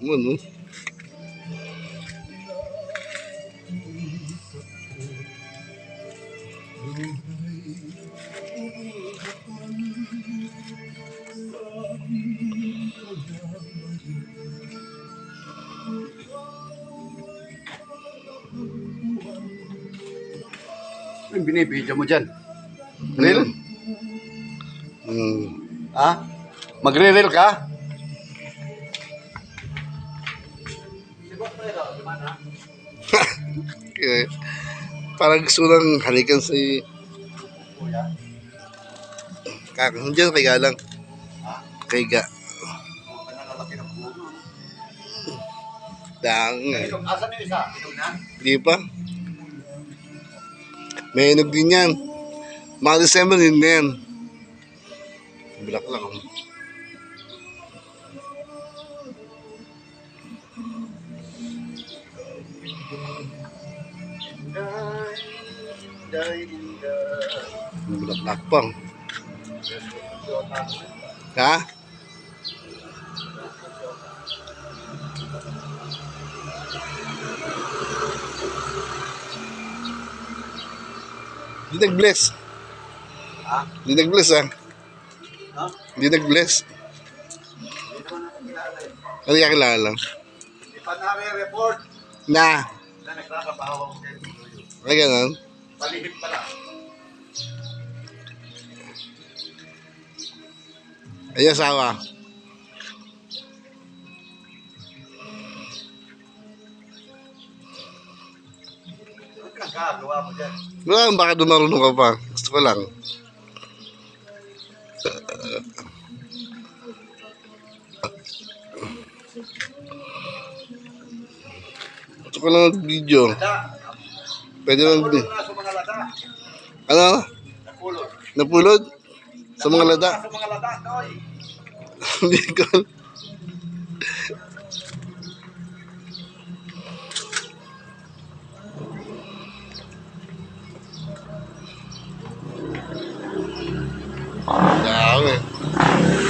mo, no? Anong binibidyo mo dyan? Reel? Hmm. Ha? Magre-reel ka? Eh, parang gusto lang halikan si... Kakang dyan, kay Galang. Kay Ga. Nalalaki ng buho. Dang asan yung isa? Inom na? Di pa. May inog din yan. Mga December din yan. Bilak lang. Bilak pang. Ha? Di nag-bless. Ha? Di nag-bless ah. Ha? Di nag-bless. Hindi naman natin kilala eh. Ano yung kilala? Di pa nare-report Na. Na nagkakabawa ko kayo. Ay ganun. Palihip pala. Ay asawa. Ano pinagkagawa mo dyan? Wala, baka dumarunong ka pa. Gusto ko lang. Gusto ko lang ng video. Pwede lang din. Ano? Napulod? Sa mga lada? Sa mga lada, toy. Hindi ko. Yeah.